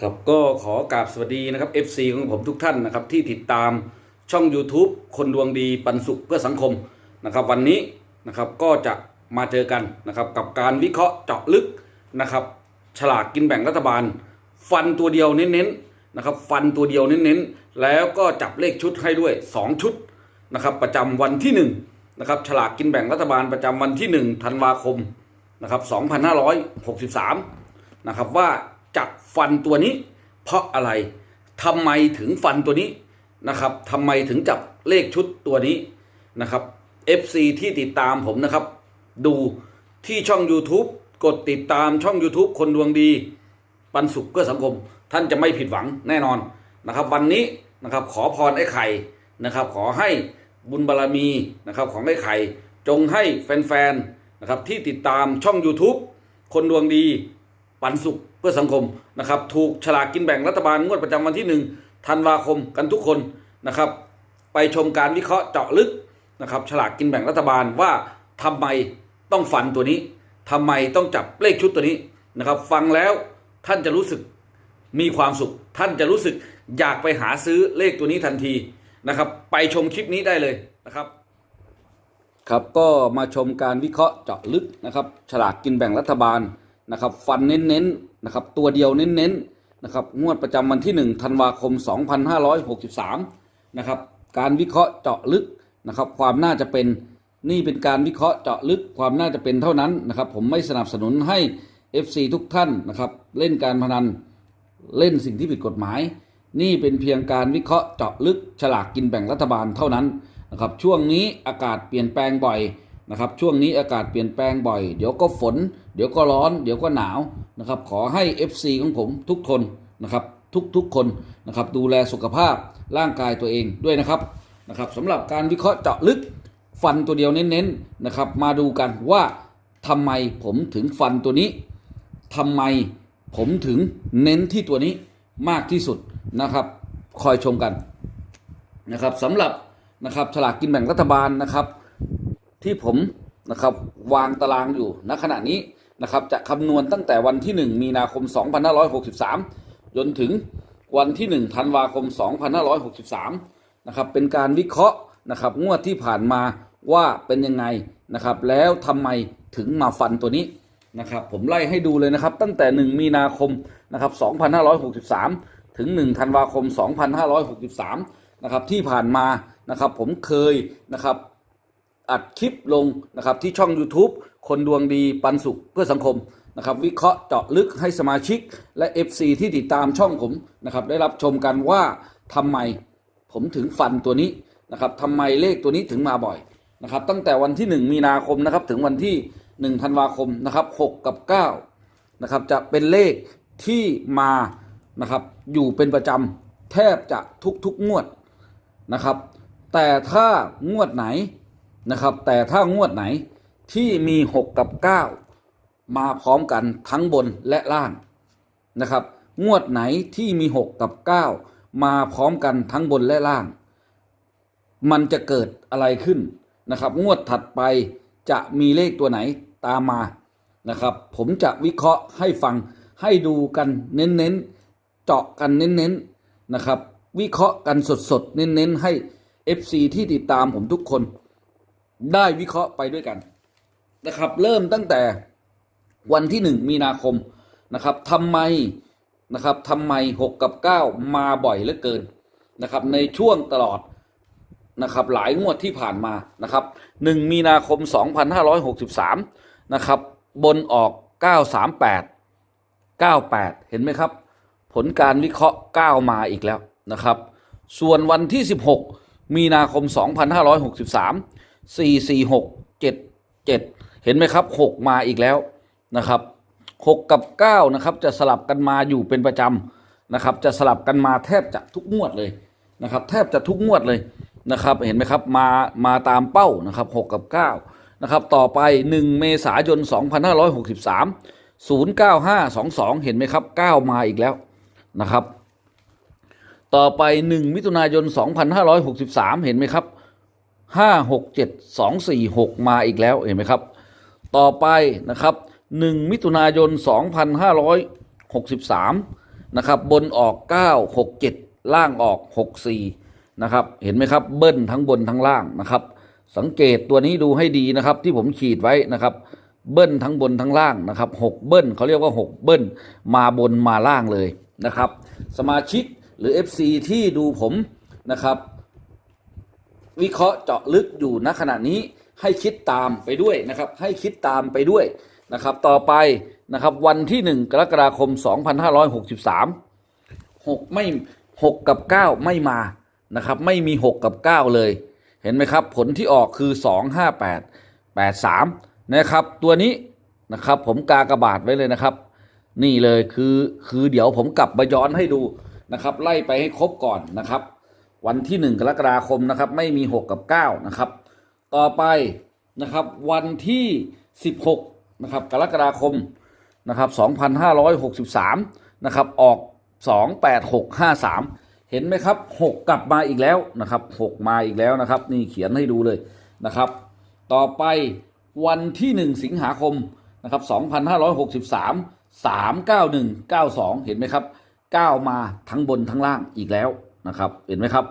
ครับก็ขอกราบสวัสดีนะครับ FC ของผมทุกท่านนะครับที่ติดตามช่อง YouTube คนดวงดีปันสุขเพื่อสังคมนะครับ วันนี้นะครับก็จะมาเจอกันนะครับกับการวิเคราะห์เจาะลึกนะครับ ฉลากกินแบ่งรัฐบาล ฟันตัวเดียวเน้นๆนะครับ ฟันตัวเดียวเน้นๆแล้วก็จับเลขชุดให้ด้วย 2 ชุดนะครับ ประจำวันที่1นะครับฉลากกินแบ่งรัฐบาลประจำวันที่1ธันวาคมนะครับ2563นะครับว่าจับ ฟันตัวนี้ เพราะอะไรทำไมถึงฟันตัวนี้นะครับทำไมถึงจับเลขชุดตัวนี้นะครับ FC ที่ติดตามผมนะครับ ดูที่ช่อง YouTube กดติดตามช่อง YouTube คนดวงดี ปันสุขเพื่อสังคม ท่านจะไม่ผิดหวังแน่นอนนะครับ วันนี้นะครับขอพรไอ้ไข่นะครับ ขอให้บุญบารรมีนะครับของไอ้ไข่ จงให้แฟนๆนะครับที่ติดตามช่อง YouTube คนดวงดีปันสุข พื่อสังคมนะครับถูกฉลากกินแบ่งรัฐบาลงวดประจำวันที่ 1 ธันวาคมกันทุกคนนะครับ ไปชมการวิเคราะห์เจาะลึกนะครับฉลากกินแบ่งรัฐบาลว่าทำไมต้องฟันตัวนี้ทำไมต้องจับเลขชุดตัวนี้นะครับฟังแล้วท่านจะรู้สึกมีความสุข ท่านจะรู้สึกอยากไปหาซื้อเลขตัวนี้ทันทีนะครับไปชมคลิปนี้ได้เลยนะครับครับก็มาชมการวิเคราะห์เจาะลึกนะครับฉลากกินแบ่งรัฐบาล นะครับฟันเน้นๆนะครับตัวเดียวเน้นๆนะครับงวดประจำวันที่ 1 ธันวาคม 2563นะครับการวิเคราะห์เจาะลึกนะครับความน่าจะเป็นนี่เป็นการวิเคราะห์เจาะลึกความน่าจะเป็นเท่านั้นนะครับผมไม่สนับสนุนให้ FC ทุกท่านนะครับเล่นการพนันเล่นสิ่งที่ผิดกฎหมาย นี่เป็นเพียงการวิเคราะห์เจาะลึกฉลากกินแบ่งรัฐบาลเท่านั้นนะครับช่วงนี้อากาศเปลี่ยนแปลงบ่อย นะครับช่วงนี้อากาศเปลี่ยนแปลงบ่อย เดี๋ยวก็ฝน เดี๋ยวก็ร้อน เดี๋ยวก็หนาวนะครับขอให้ FC ของผมทุกคนนะครับทุกๆคนนะครับดูแลสุขภาพร่างกายตัวเองด้วยนะครับนะครับสำหรับการวิเคราะห์เจาะลึกฟันตัวเดียวเน้นๆนะครับมาดูกันว่าทำไมผมถึงฟันตัวนี้ทำไมผมถึงเน้นที่ตัวนี้มากที่สุดนะครับ คอยชมกันนะครับสำหรับนะครับฉลากกินแบ่งรัฐบาลนะครับ ที่ผมนะครับวางตารางอยู่ณขณะนี้นะครับจะคำนวณตั้งแต่วันที่ 1 มีนาคม 2563 จนถึงวันที่ 1 ธันวาคม 2563 นะครับ เป็นการวิเคราะห์นะครับงวดที่ผ่านมาว่าเป็นยังไงนะครับ แล้วทำไมถึงมาฟันตัวนี้นะครับ ผมไล่ให้ดูเลยนะครับ ตั้งแต่ 1 มีนาคมนะครับ 2563 ถึง 1 ธันวาคม 2563 นะครับที่ผ่านมานะครับผมเคยนะครับ อัดคลิปลงนะครับที่ช่อง YouTube คนดวงดีปันสุขเพื่อสังคมนะครับวิเคราะห์เจาะลึกให้สมาชิกและ FC ที่ติดตามช่องผมนะครับได้รับชมกันว่าทำไมผมถึงฟันตัวนี้นะครับทำไมเลขตัวนี้ถึงมาบ่อยนะครับตั้งแต่วันที่ 1 มีนาคมนะครับถึงวันที่ 1 ธันวาคมนะครับ6กับ9นะครับจะเป็นเลขที่มานะครับอยู่เป็นประจำแทบจะทุกๆงวดนะครับแต่ถ้างวดไหน นะครับ แต่ถ้างวดไหนที่มี 6 กับ 9 มาพร้อมกันทั้งบนและล่างนะครับ งวดไหนที่มี 6 กับ 9 มาพร้อมกันทั้งบนและล่าง มันจะเกิดอะไรขึ้นนะครับ งวดถัดไปจะมีเลขตัวไหนตามมานะครับ ผมจะวิเคราะห์ให้ฟังให้ดูกันเน้นๆ เจาะกันเน้นๆนะครับ วิเคราะห์กันสดๆ เน้นๆให้ FC ที่ติดตามผมทุกคน ได้วิเคราะห์ไปด้วยกันนะครับ เริ่มตั้งแต่วันที่หนึ่งมีนาคมนะครับทำไมนะครับทำไมหกกับเก้ามาบ่อยเหลือเกินนะครับ ในช่วงตลอดนะครับ หลายงวดที่ผ่านมานะครับ 1 มีนาคม 2563 นะครับ บนออก 938 98 เห็นไหมครับ ผลการวิเคราะห์ 9 มาอีกแล้วนะครับ ส่วนวันที่ 16 มีนาคม 2563 446 77เห็นไหมครับ6มาอีกแล้วนะครับ6กับ9นะครับจะสลับกันมาอยู่เป็นประจำนะครับ จะสลับกันมาแทบจะทุกงวดเลยนะครับ แทบจะทุกงวดเลยนะครับ เห็นไหมครับมามาตามเป้านะครับ6กับ9นะครับต่อไป 1 เมษายน 2563 09522 เห็นไหมครับ 9 มาอีกแล้วนะครับ ต่อไป 1 มิถุนายน 2563 เห็นไหมครับ 5 6 7 2 4 6มาอีกแล้วเห็นไหมครับ ต่อไปนะครับ1มิถุนายน2563นะครับบนออกเก้าหกเจ็ดล่างออกหกสี่นะครับเห็นไหมครับเบิ้ลทั้งบนทั้งล่างนะครับ สังเกตตัวนี้ดูให้ดีนะครับที่ผมขีดไว้นะครับเบิ้ลทั้งบนทั้งล่างนะครับหกเบิ้ลเขาเรียกว่าหกเบิ้ลมาบนมาล่างเลยนะครับ สมาชิกหรือ FC ที่ดูผมนะครับ วิเคราะห์เจาะลึกอยู่ณขณะนี้ให้คิดตามไปด้วยนะครับ ให้คิดตามไปด้วยนะครับ ต่อไปนะครับ วันที่ 1 กรกฎาคม 2563 6 ไม่ 6 กับ 9 ไม่มานะครับ ไม่มี 6 กับ 9 เลย เห็นไหมครับ ผลที่ออกคือ 2 5 8 8 3 นะครับ ตัวนี้นะครับผมกากระบาดไว้เลยนะครับ นี่เลยคือคือเดี๋ยวผมกลับมาย้อนให้ดูนะครับ ไล่ไปให้ครบก่อนนะครับ วันที่ 1 กรกฎาคมนะครับ ไม่มี 6 กับ 9 นะครับ ต่อไปนะครับ วันที่ 16 นะครับ กรกฎาคมนะครับ 2563 นะครับ ออก 28653 เห็นไหมครับ 6 กลับมาอีกแล้วนะครับ 6 มาอีกแล้วนะครับ นี่เขียนให้ดูเลยนะครับ ต่อไปวันที่ 1 สิงหาคมนะครับ 2563 391 92 เห็นไหมครับ 9 มาทั้งบนทั้งล่างอีกแล้ว นะครับ เห็นไหมครับ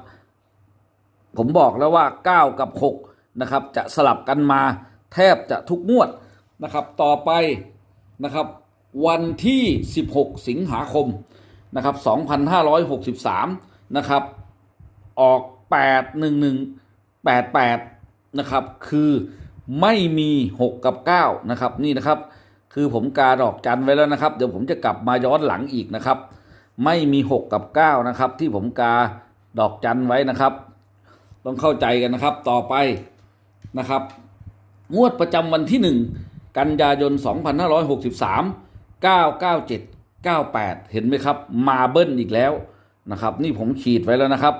ผมบอกแล้วว่า 9 กับ 6 นะครับ จะสลับกันมาแทบจะทุกงวดนะครับ ต่อไปนะครับ วันที่ 16 สิงหาคมนะครับ 2563 นะครับ ออก 811 88 นะครับ คือไม่มี 6 กับ 9 นะครับ นี่นะครับ คือผมกาดอกจันไว้แล้วนะครับ เดี๋ยวผมจะกลับมาย้อนหลังอีกนะครับ ไม่มี 6 กับ 9 นะครับ ที่ผมกาดอกจันไว้นะครับ ต้องเข้าใจกันนะครับต่อไปนะครับ งวดประจำวันที่ 1 กันยายน 2563 997 98 เห็นไหมครับ มาเบิ้ลอีกแล้วนะครับ นี่ผมขีดไว้แล้วนะครับ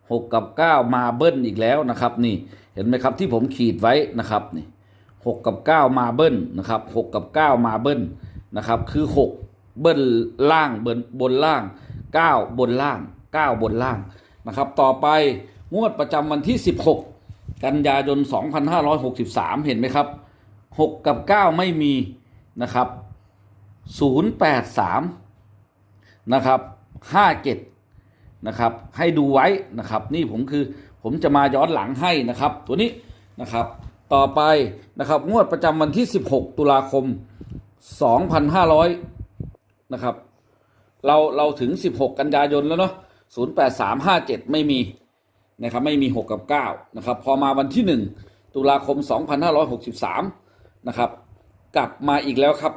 6 กับ 9 มาเบิ้ลอีกแล้วนะครับ นี่เห็นไหมครับที่ผมขีดไว้นะครับนี่6กับ 9 มาเบิ้ลนะครับ6กับ 9 มาเบิ้ลนะครับ คือ 6 เบิ้ลล่างเบิ้ลบนล่าง 9 บนล่าง 9 บนล่างนะครับ ต่อไปงวดประจำวันที่ 16 กันยายน 2563 เห็นไหมครับ 6 กับ 9 ไม่มีนะครับ 083 นะครับ 57 นะครับ ให้ดูไว้นะครับ นี่ผมคือผมจะมาย้อนหลังให้นะครับ ตัวนี้นะครับ ต่อไปนะครับงวดประจำวันที่ 16 ตุลาคม 2,500 นะครับ เราเราถึง 16 กันยายนแล้วเนาะ08357 ไม่มีนะครับไม่มี 6 กับ 9 นะครับ พอมาวันที่ 1 ตุลาคม 2563 นะครับ กลับมาอีกแล้วครับ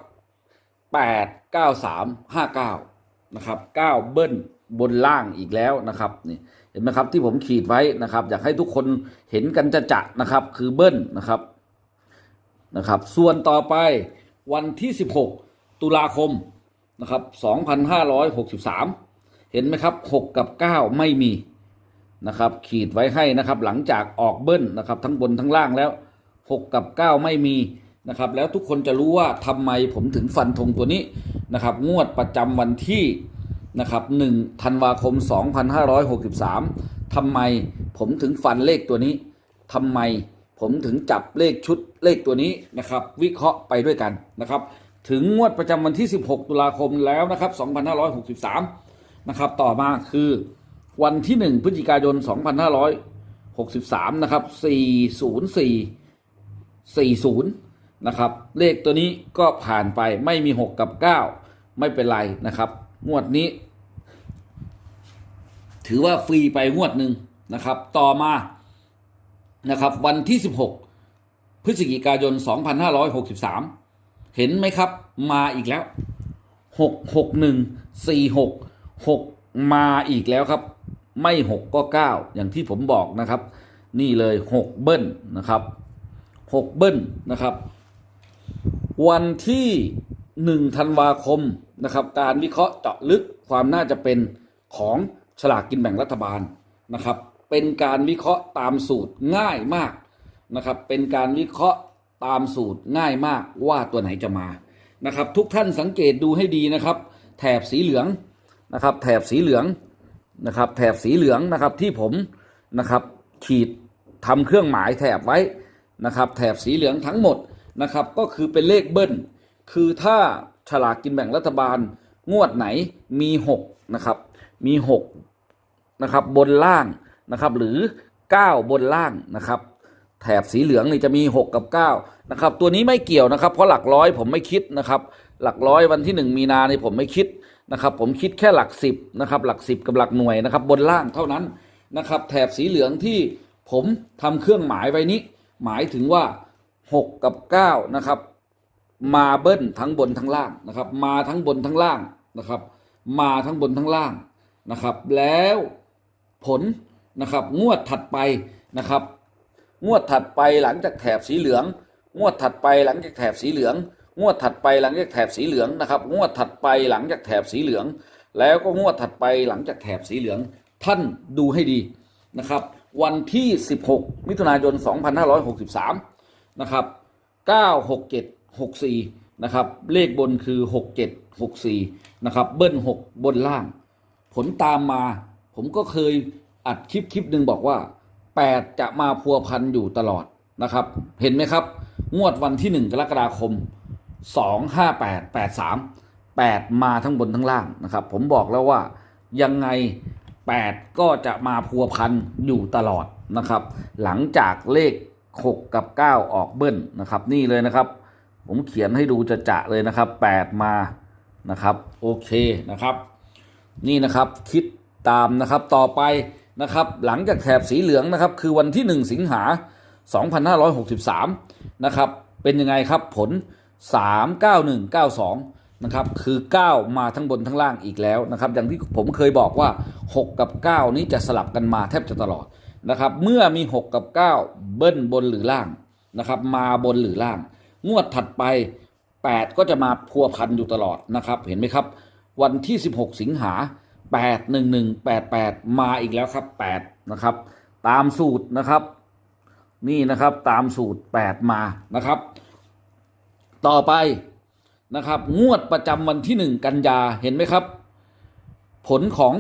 8 9 3 5 9 นะครับ 9 เบิ้ลบนล่างอีกแล้วนะครับนี่เห็นไหมครับที่ผมขีดไว้นะครับ อยากให้ทุกคนเห็นกันจะจะนะครับ คือเบิ้ลนะครับนะครับ ส่วนต่อไปวันที่ 16 ตุลาคม นะครับ2563 เห็นไหมครับ 6 กับ 9 ไม่มีนะครับ ขีดไว้ให้นะครับ หลังจากออกเบิ้ลนะครับ ทั้งบนทั้งล่างแล้ว 6 กับ 9 ไม่มีนะครับ แล้วทุกคนจะรู้ว่าทำไมผมถึงฟันธงตัวนี้นะครับ งวดประจำวันที่นะครับ1ธันวาคม 2563ทำไมผมถึงฟันเลขตัวนี้ทำไมผมถึงจับเลขชุดเลขตัวนี้นะครับ วิเคราะห์ไปด้วยกันนะครับ ถึงงวดประจำวันที่ 16 ตุลาคมแล้วนะครับ 2563 นะครับ ต่อมาคือวันที่ 1 พฤศจิกายน 2563 นะครับ 404 40 นะครับ เลขตัวนี้ก็ผ่านไปไม่มี 6 กับ 9 ไม่เป็นไรนะครับ งวดนี้ ถือว่าฟรีไปงวดหนึ่งนะครับ ต่อมานะครับ วันที่ 16 พฤศจิกายน 2563 เห็นไหมครับ มาอีกแล้ว6 6 1 4 6 6มาอีกแล้วครับ ไม่6ก็9อย่างที่ผมบอกนะครับ นี่เลย6เบิ้ลนะครับ6เบิ้ลนะครับ วันที่1ธันวาคมนะครับ การวิเคราะห์เจาะลึกความน่าจะเป็นของฉลากกินแบ่งรัฐบาลนะครับ เป็นการวิเคราะห์ตามสูตรง่ายมากนะครับ เป็นการวิเคราะห์ ตามสูตรง่ายมากว่าตัวไหนจะมานะครับ ทุกท่านสังเกตดูให้ดีนะครับ แถบสีเหลืองนะครับ แถบสีเหลืองนะครับ แถบสีเหลืองนะครับที่ผมนะครับ ขีดทำเครื่องหมายแถบไว้นะครับ แถบสีเหลืองทั้งหมดนะครับ ก็คือเป็นเลขเบิ้ลคือถ้าฉลากกินแบ่งรัฐบาลงวดไหนมีหกนะครับ มีหกนะครับบนล่างนะครับ หรือเก้าบนล่างนะครับ แถบสีเหลืองนี่จะมี 6 กับ9นะครับตัวนี้ไม่เกี่ยวนะครับ เพราะหลักร้อยผมไม่คิดนะครับ หลักร้อยวันที่ 1 มีนานี่ผมไม่คิดนะครับ ผมคิดแค่หลัก 10นะครับหลัก 10 กับหลักหน่วยนะครับ บนล่างเท่านั้นนะครับ แถบสีเหลืองที่ผมทำเครื่องหมายไว้นี้ หมายถึงว่า 6 กับ9นะครับมาเบิ้ลทั้งบนทั้งล่างนะครับ มาทั้งบนทั้งล่างนะครับ มาทั้งบนทั้งล่างนะครับ แล้วผลนะครับงวดถัดไปนะครับ งวดถัดไปหลังจากแถบสีเหลือง งวดถัดไปหลังจากแถบสีเหลือง งวดถัดไปหลังจากแถบสีเหลืองนะครับ งวดถัดไปหลังจากแถบสีเหลือง แล้วก็งวดถัดไปหลังจากแถบสีเหลือง ท่านดูให้ดีนะครับ วันที่ 16 มิถุนายน 2563 นะครับ 967 64 นะครับ เลขบนคือ 67 64 นะครับ เบิ้ล 6 บนล่าง ผลตามมา ผมก็เคยอัดคลิปคลิปหนึ่งบอกว่า 8 จะมาพัวพันอยู่ตลอดนะครับ เห็นไหมครับ งวดวันที่ 1 กรกฎาคม 2 5 8 8 3 8 มาทั้งบนทั้งล่างนะครับ ผมบอกแล้วว่ายังไง 8 ก็จะมาพัวพันอยู่ตลอดนะครับ หลังจากเลข 6 กับ 9 ออกเบิ้ลนะครับ นี่เลยนะครับ ผมเขียนให้ดูจะจะเลยนะครับ 8 มานะครับ โอเคนะครับ นี่นะครับคิดตามนะครับต่อไป นะครับหลังจากแถบสีเหลืองนะครับคือวันที่ 1 สิงหา 2563 นะครับเป็นยังไงครับผล 39192 นะครับคือ 9 มาทั้งบนทั้งล่างอีกแล้วนะครับอย่างที่ผมเคยบอกว่า 6 กับ 9 นี้จะสลับกันมาแทบจะตลอดนะครับเมื่อมี 6 กับ 9 เบิ้ลบนหรือล่างนะครับมาบนหรือล่าง งวดถัดไป 8 ก็จะมาพัวพันอยู่ตลอดนะครับเห็นไหมครับ วันที่ 16 สิงหา 8 1 1 8 8 มาอีกแล้วครับ 8 นะครับ ตามสูตรนะครับ นี่นะครับตามสูตร 8 มานะครับ ต่อไปนะครับ งวดประจำวันที่ 1 กันยาเห็นไหมครับ ผลของ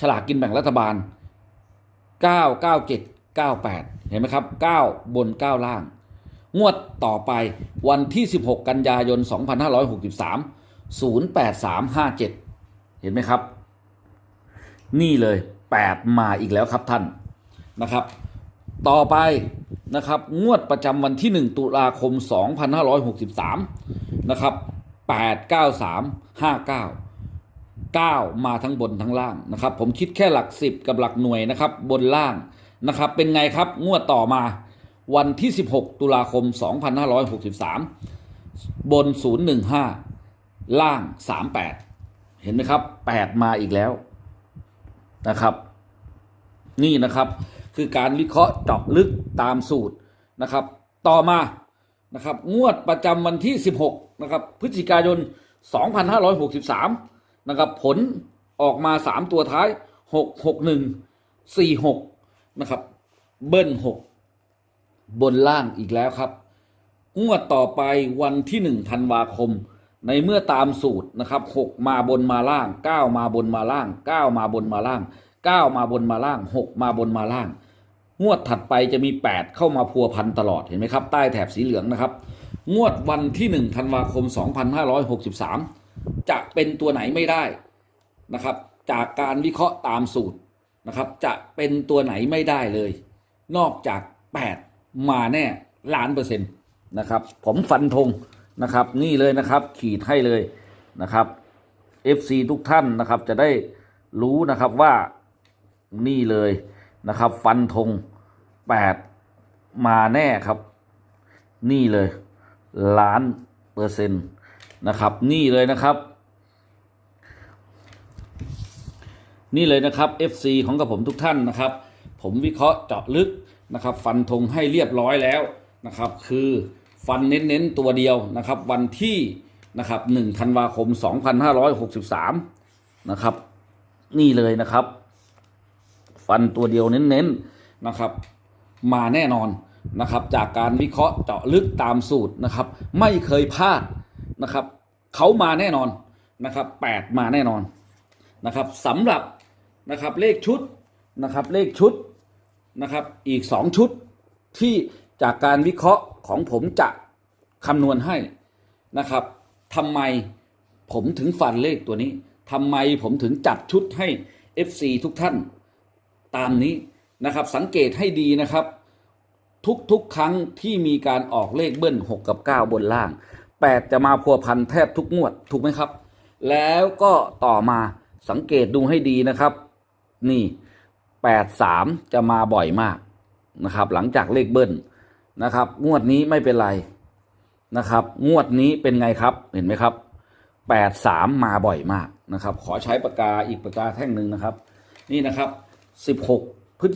ฉลากกินแบ่งรัฐบาล 997 98 เห็นไหมครับ 9 บน 9 ล่าง งวดต่อไปวันที่ 16 กันยายน 2563 08357 เห็นไหมครับ นี่เลย 8 มาอีกแล้วครับท่านนะครับ ต่อไปนะครับงวดประจำวันที่ 1 ตุลาคม 2563 นะครับ 89359 9 มาทั้งบนทั้งล่างนะครับ ผมคิดแค่หลัก 10 กับหลักหน่วยนะครับ บนล่างนะครับ เป็นไงครับงวดต่อมาวันที่ 16 ตุลาคม 2563 บน 015 ล่าง 38 เห็นไหมครับ 8 มาอีกแล้ว นะครับ นี่นะครับคือการวิเคราะห์เจาะลึกตามสูตรนะครับ ต่อมานะครับ งวดประจำวันที่ 16 นะครับ พฤศจิกายน 2563 นะครับ ผลออกมา 3 ตัวท้าย 6 6 1 4 6 นะครับ เบิ้ล 6 บนล่างอีกแล้วครับ งวดต่อไปวันที่ 1 ธันวาคม ในเมื่อตามสูตรนะครับ6มาบนมาล่าง9มาบนมาล่าง9มาบนมาล่าง9มาบนมาล่าง6มาบนมาล่าง งวดถัดไปจะมี8เข้ามาพัวพันตลอดเห็นไหมครับ ใต้แถบสีเหลืองนะครับ งวดวันที่1ธันวาคม2563จะเป็นตัวไหนไม่ได้นะครับ จากการวิเคราะห์ตามสูตรนะครับ จะเป็นตัวไหนไม่ได้เลย นอกจาก8มาแน่ล้านเปอร์เซ็นต์นะครับ ผมฟันธง นะครับ นี่เลยนะครับขีดให้เลยนะครับ FC ทุกท่านนะครับจะได้รู้นะครับว่านี่เลยนะครับ ฟันธง8 มาแน่ครับ นี่เลย ล้านเปอร์เซ็นต์นะครับ นี่เลยนะครับ นี่เลยนะครับ FC ของกับผมทุกท่านนะครับ ผมวิเคราะห์เจาะลึกนะครับ ฟันธงให้เรียบร้อยแล้วนะครับ คือ ฟันเน้นๆตัวเดียวนะครับ วันที่นะครับ1ธันวาคม 2563 นะครับ นี่เลยนะครับ ฟันตัวเดียวเน้นๆนะครับ มาแน่นอนนะครับ จากการวิเคราะห์เจาะลึกตามสูตรนะครับ ไม่เคยพลาดนะครับเขามาแน่นอนนะครับแปดมาแน่นอนนะครับสำหรับนะครับเลขชุดนะครับเลขชุดนะครับอีกสองชุดที่ จากการวิเคราะห์ของผมจะคำนวณให้นะครับทำไมผมถึงฟันเลขตัวนี้ทำไมผมถึงจัดชุดให้ FC ทุกท่านตามนี้นะครับ สังเกตให้ดีนะครับ ทุกๆครั้งที่มีการออกเลขเบิ้ล 6 กับ 9 บนล่าง 8 จะมาพัวพันแทบทุกงวดถูกไหมครับ แล้วก็ต่อมาสังเกตดูให้ดีนะครับ นี่ 8 3 จะมาบ่อยมากนะครับ หลังจากเลขเบิ้ล นะครับ งวดนี้ไม่เป็นไรนะครับ งวดนี้เป็นไงครับเห็นไหมครับ8 3มาบ่อยมากนะครับ ขอใช้ปากกาอีกปากกาแท่งหนึ่งนะครับ นี่นะครับ16พฤศ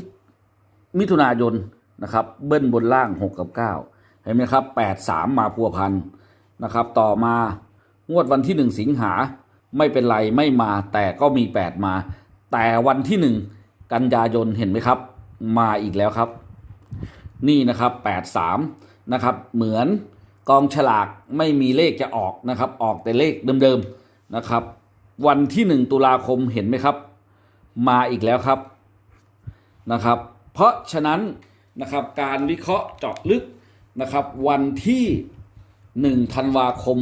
มิถุนายนนะครับ เบิ้ลบนล่าง6กับ9เห็นไหมครับ8 3มาพัวพันนะครับ ต่อมางวดวันที่1สิงหาไม่เป็นไรไม่มาแต่ก็มี8มา แต่วันที่1กันยายนเห็นไหมครับ มาอีกแล้วครับ นี่นะครับ8 3นะครับเหมือนกองฉลากไม่มีเลขจะออกนะครับ ออกแต่เลขเดิมๆนะครับ วันที่ 1 ตุลาคมเห็นไหมครับ มาอีกแล้วครับนะครับ เพราะฉะนั้นนะครับการวิเคราะห์เจาะลึกนะครับ วันที่1ธันวาคม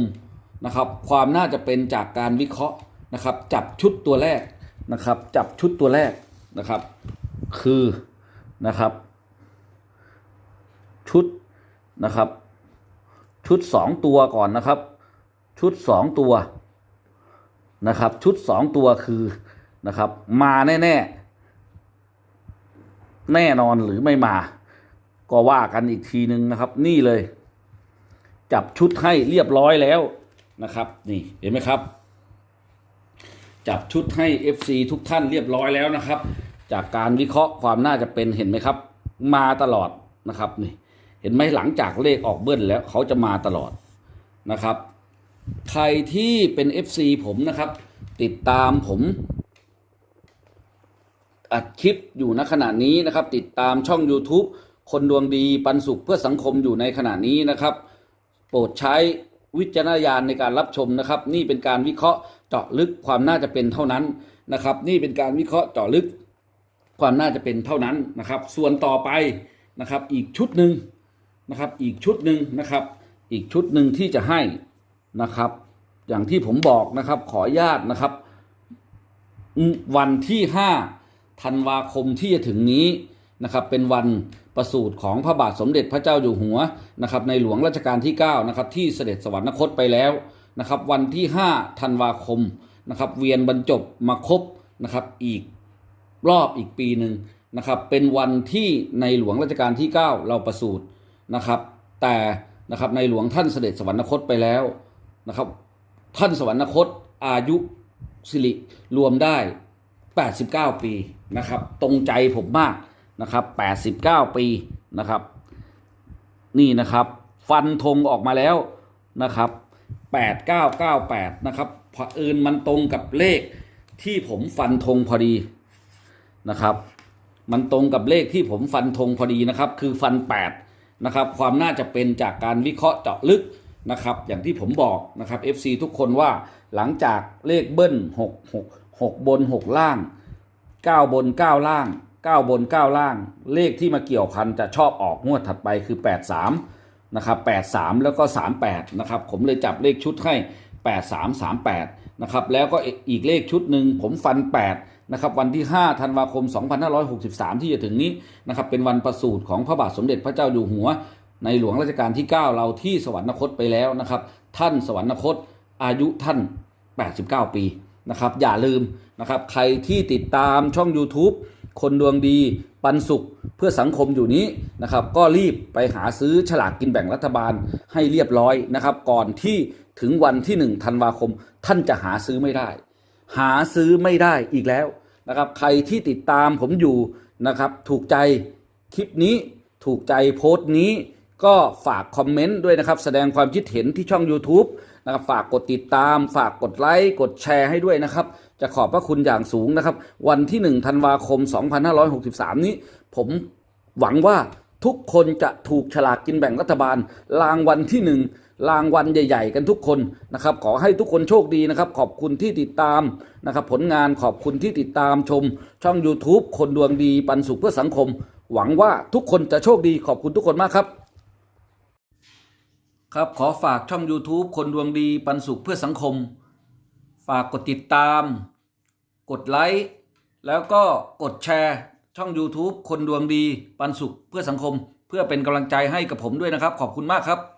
นะครับ ความน่าจะเป็นจากการวิเคราะห์นะครับ จับชุดตัวแรกนะครับ จับชุดตัวแรกนะครับ คือนะครับ ชุดนะครับ ชุดสองตัวก่อนนะครับ ชุดสองตัวนะครับ ชุดสองตัวคือนะครับ มาแน่ๆแน่นอนหรือไม่มา ก็ว่ากันอีกทีนึงนะครับ นี่เลย จับชุดให้เรียบร้อยแล้วนะครับ นี่เห็นไหมครับ จับชุดให้ FC ทุกท่านเรียบร้อยแล้วนะครับ จากการวิเคราะห์ความน่าจะเป็นเห็นไหมครับ มาตลอดนะครับนี่ เห็นไหมหลังจากเลขออกเบิ้ลแล้วเขาจะมาตลอดนะครับ ใครที่เป็น FC ผมนะครับ ติดตามผมอัดคลิปอยู่ณขณะนี้นะครับ ติดตามช่อง YouTube คนดวงดีปันสุขเพื่อสังคมอยู่ในขณะนี้นะครับ โปรดใช้วิจารณญาณในการรับชมนะครับ นี่เป็นการวิเคราะห์เจาะลึกความน่าจะเป็นเท่านั้นนะครับ นี่เป็นการวิเคราะห์เจาะลึกความน่าจะเป็นเท่านั้นนะครับ ส่วนต่อไปนะครับ อีกชุดหนึ่ง นะครับอีกชุดหนึ่งนะครับ อีกชุดหนึ่งที่จะให้นะครับ อย่างที่ผมบอกนะครับ ขออนุญาตนะครับ วันที่5ธันวาคมที่จะถึงนี้นะครับ เป็นวันประสูติของพระบาทสมเด็จพระเจ้าอยู่หัวนะครับ ในหลวงรัชกาลที่9นะครับ ที่เสด็จสวรรคตไปแล้วนะครับ วันที่5ธันวาคมนะครับ เวียนบรรจบมาครบนะครับอีกรอบอีกปีหนึ่งนะครับ เป็นวันที่ในหลวงรัชกาลที่ 9 เราประสูติ นะครับ แต่นะครับในหลวงท่านเสด็จสวรรคตไปแล้วนะครับ ท่านสวรรคตอายุสิริรวมได้ 89 ปีนะครับ ตรงใจผมมากนะครับ 89 ปีนะครับ นี่นะครับ ฟันธงออกมาแล้วนะครับ 8998 นะครับเผอิญมันตรงกับเลขที่ผมฟันธงพอดีนะครับ มันตรงกับเลขที่ผมฟันธงพอดีนะครับ คือฟัน 8 นะครับความน่าจะเป็นจากการวิเคราะห์เจาะลึกนะครับอย่างที่ผมบอกนะครับ FC ทุกคนว่าหลังจากเลขเบิ้ล6 6 6 บน 6 ล่าง 9 บน 9 ล่าง 9 บน 9 ล่าง เลขที่มาเกี่ยวพันจะชอบออกงวดถัดไปคือ 83นะครับ83 แล้วก็ 38นะครับผมเลยจับเลขชุดให้ 83 38นะครับแล้วก็อีกเลขชุดหนึ่งผมฟัน 8 นะครับวันที่ 5 ธันวาคม 2563 ที่จะถึงนี้นะครับเป็นวันประสูติของพระบาทสมเด็จพระเจ้าอยู่หัว ในหลวงรัชกาลที่ 9 เราที่สวรรคตไปแล้วนะครับ ท่านสวรรคตอายุท่าน 89 ปีนะครับ อย่าลืมนะครับ ใครที่ติดตามช่อง YouTube คนดวงดีปันสุขเพื่อสังคมอยู่นี้นะครับ ก็รีบไปหาซื้อฉลากกินแบ่งรัฐบาลให้เรียบร้อยนะครับ ก่อนที่ถึงวันที่ 1 ธันวาคม ท่านจะหาซื้อไม่ได้ หาซื้อไม่ได้อีกแล้วนะครับ ใครที่ติดตามผมอยู่นะครับ ถูกใจคลิปนี้ถูกใจโพสต์นี้ก็ฝากคอมเมนต์ด้วยนะครับ แสดงความคิดเห็นที่ช่อง YouTube นะครับฝากกดติดตาม ฝากกดไลค์กดแชร์ให้ด้วยนะครับ จะขอบพระคุณอย่างสูงนะครับ วันที่1ธันวาคม 2563 นี้ ผมหวังว่าทุกคนจะถูกฉลากกินแบ่งรัฐบาลรางวัลที่หนึ่ง รางวัลใหญ่ ๆ กันทุกคนนะครับ ขอให้ทุกคนโชคดีนะครับ ขอบคุณที่ติดตามนะครับผลงานขอบคุณที่ติดตามชม ช่อง YouTube คนดวงดีปันสุขเพื่อสังคม หวังว่าทุกคนจะโชคดีขอบคุณทุกคนมากครับครับขอฝากช่อง YouTube คนดวงดีปันสุขเพื่อสังคม ฝากกดติดตาม กดไลค์แล้วก็กดแชร์ช่อง YouTube คนดวงดีปันสุขเพื่อสังคม เพื่อเป็นกำลังใจให้กับผมด้วยนะครับ ขอบคุณมากครับ